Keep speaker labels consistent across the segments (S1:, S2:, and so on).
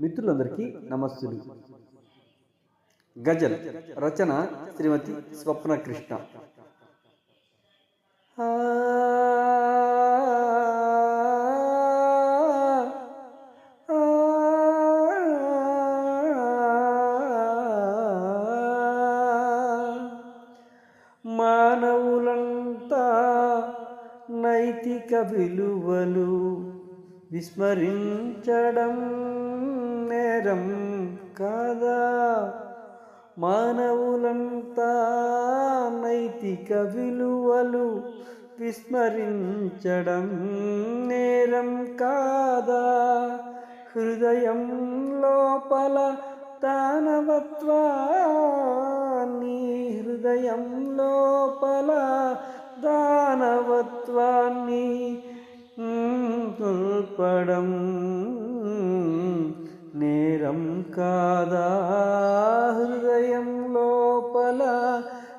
S1: మిత్రులందరికీ నమస్సులు గజల్ రచన శ్రీమతి స్వప్న కృష్ణ. మానవులంతా నైతిక విలువలు విస్మరించడం నేరం కాదా? మానవులంతా నైతిక విలువలు విస్మరించడం నేరం కాదా? హృదయం లోపల దానవత్వాన్ని హృదయం లోపల దానవత్వాన్ని తుల్పడం కాదా? హృదయం లోపల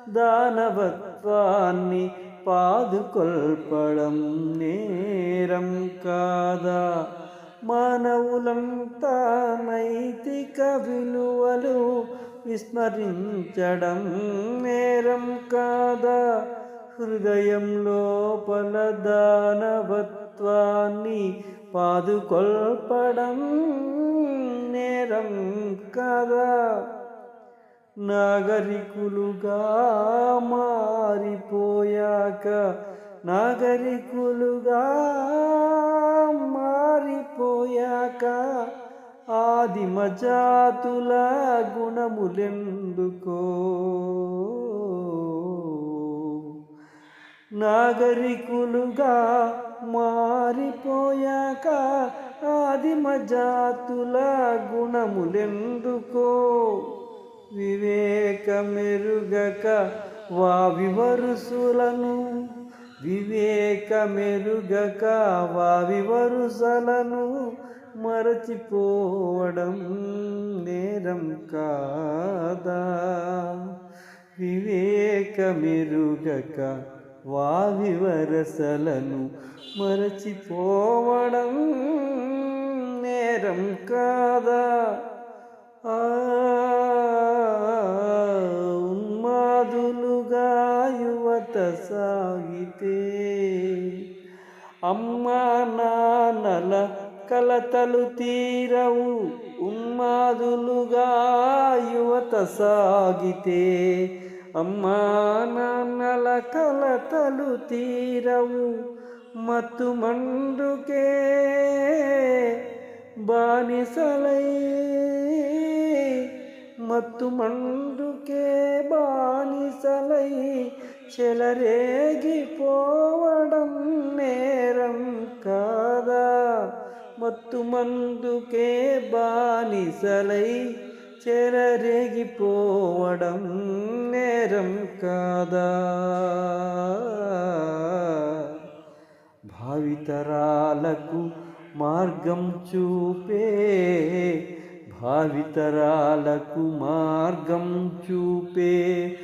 S1: దానవత్వాన్ని పాదుకొల్పడం నేరం కాదా? మానవులంతా నైతిక విలువలు విస్మరించడం నేరం కాదా? హృదయం లోపల తత్వాన్ని పాదుకొల్పడం నేరం కదా. నాగరికులుగా మారిపోయాక నాగరికులుగా మారిపోయాక ఆదిమ జాతుల గుణములెందుకో? నాగరికులుగా మారిపోయాక ఆదిమ జాతుల గుణములెందుకో? వివేకమెరుగక మెరుగక వావివరుసులను వివేకమెరుగక మెరుగక వరుసలను మరచిపోవడం నేరం కాదా? వివేకమెరుగక వావి వరసలను మరచిపోవడం నేరం కాదా? ఆ ఉన్మాదులుగా యువత సాగితే అమ్మా నాన్నల కలతలు తీరవు. ఉన్మాదులుగా యువత సాగితే అమ్మా నాన్నల కలతలు తీరవు మత్తు మండుకే బానిసలై. మత్తు మండుకే బానిసలై చెలరేగిపోవడం నేరం కాదా? మత్తు మందుకే బానిసలై. చెలరేగిపోవడం నేరం కాదా? భావితరాలకు మార్గం చూపే భావితరాలకు మార్గం చూపే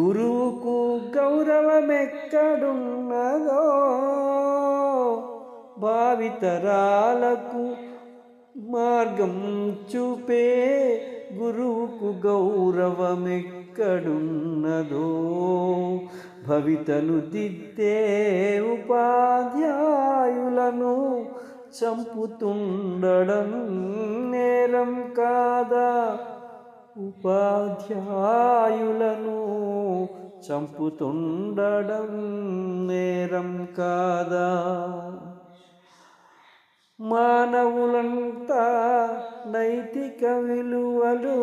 S1: గురువుకు గౌరవమెక్కడున్నదో? భావితరాలకు మార్గం చూపే గురువుకు గౌరవమెక్కడున్నదో? భవితను దిద్దే ఉపాధ్యాయులను చంపుతుండడం నేరం కాదా? ఉపాధ్యాయులను చంపుతుండడం నేరం కాదా? మానవులంతా నైతిక విలువలు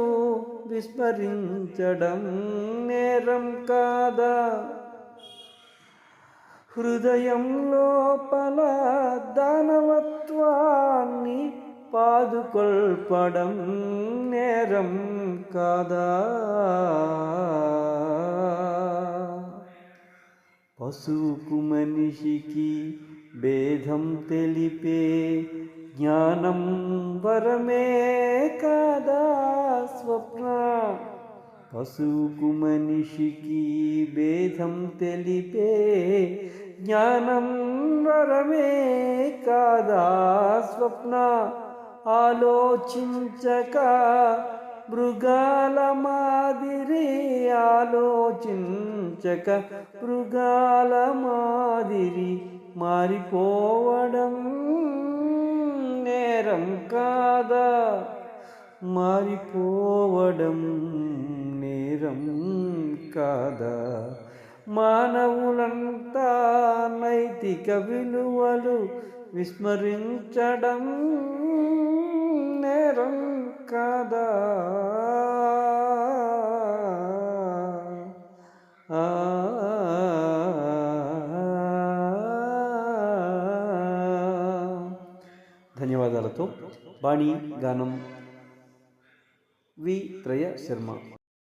S1: విస్మరించడం నేరం కాదా? హృదయం లోపల దానవత్వాన్ని పాదుకొల్పడం నేరం కాదా? పశువుకు మనిషికి భేదం తెలిపే జ్ఞానం వరమే కాదా స్వప్న? పశువుకు మనిషికి భేదం తెలిపే జ్ఞానం వరమే కాదా స్వప్న? ఆలోచించక మృగాల మాదిరి ఆలోచించక మృగాల మాదిరి మారిపోవడం నేరం కాదా? మారిపోవడం నేరం కాదా? మానవులంతా నైతిక విలువలు విస్మరించడం నేరం కాదా? गावतु बाणीगानं वि. त्रयशर्मा।